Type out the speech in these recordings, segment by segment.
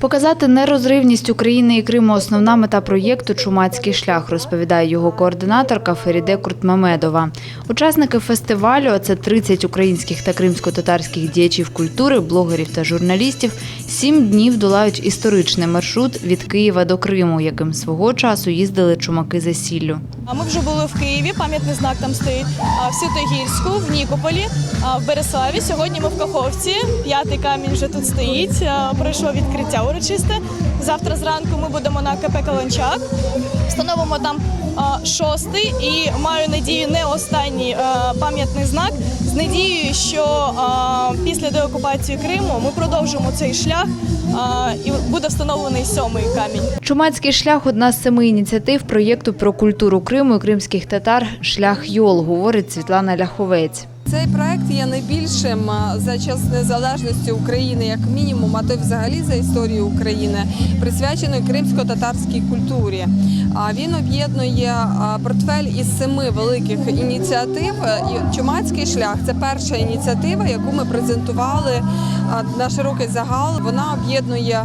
Показати нерозривність України і Криму основна мета проєкту Чумацький шлях, розповідає його координаторка Феріде Куртмамедова. Учасники фестивалю, а це 30 українських та кримсько-татарських діячів культури, блогерів та журналістів, сім днів долають історичний маршрут від Києва до Криму, яким свого часу їздили чумаки за сіллю. А Ми вже були в Києві, пам'ятний знак там стоїть, в Святогірську, в Нікополі, в Береславі. Сьогодні ми в Каховці. П'ятий камінь вже тут стоїть. Пройшло відкриття урочисте. Завтра зранку ми будемо на КП Каланчак. Встановимо там шостий і маю надію, не останній пам'ятний знак. З надією, що після деокупації Криму ми продовжимо цей шлях і буде встановлений сьомий камінь. Чумацький шлях одна з семи ініціатив проєкту про культуру Криму і кримських татар Шлях Йол, говорить Світлана Ляховець. Цей проект є найбільшим за час незалежності України, як мінімум, а то й взагалі за історію України, присвячений кримсько-татарській культурі. Він об'єднує портфель із семи великих ініціатив. Чумацький шлях це перша ініціатива, яку ми презентували на широкий загал. Вона об'єднує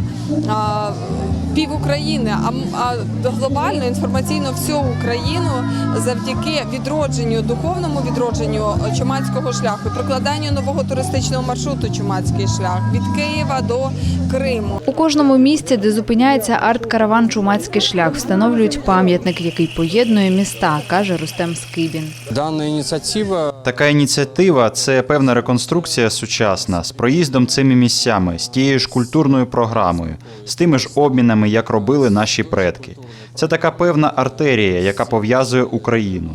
пів України, а, а глобально інформаційно всю Україну завдяки відродженню, духовному відродженню Чумацького шляху, прокладанню нового туристичного маршруту Чумацький шлях від Києва до Криму. У кожному місці, де зупиняється арт-караван Чумацький шлях, встановлюють пам'ятник, який поєднує міста, каже Рустем Скибін. Дана ініціатива Така ініціатива це певна реконструкція сучасна з проїздом цими місцями, з тією ж культурною програмою, з тими ж обмінами, як робили наші предки. Це така певна артерія, яка пов'язує Україну.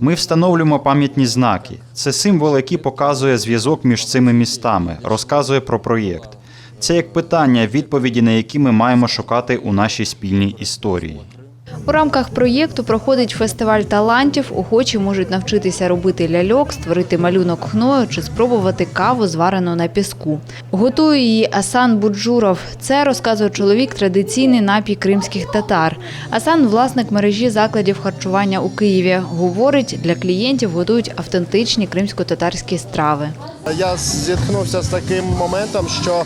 Ми встановлюємо пам'ятні знаки. Це символ, який показує зв'язок між цими містами, розказує про проєкт. Це як питання, відповіді на які ми маємо шукати у нашій спільній історії. У рамках проєкту проходить фестиваль талантів. Охочі можуть навчитися робити ляльок, створити малюнок хною чи спробувати каву, зварену на піску. Готує її Асан Буджуров. Це розказує чоловік традиційний напій кримських татар. Асан власник мережі закладів харчування у Києві. Говорить, для клієнтів готують автентичні кримсько-татарські страви. Я зіткнувся з таким моментом, що е,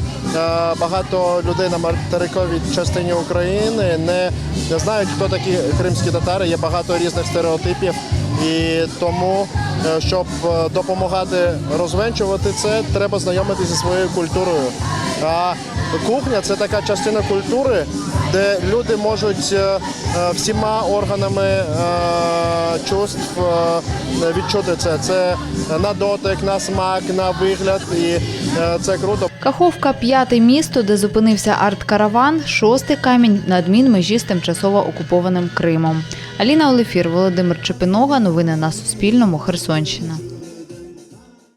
багато людей на материковій частині України не, знають, хто такі кримські татари. Є багато різних стереотипів, і тому, е, щоб е, допомагати розвенчувати це, треба знайомитися зі своєю культурою. Кухня це така частина культури, де люди можуть е, е, всіма органами е, чувств відчути це. Це на дотик, на смак, на вигляд, і це круто. Каховка п'яте місто, де зупинився арт-караван, шостий камінь на адмінмежі з тимчасово окупованим Кримом. Аліна Олефір, Володимир Чепинога. Новини на Суспільному. Херсонщина.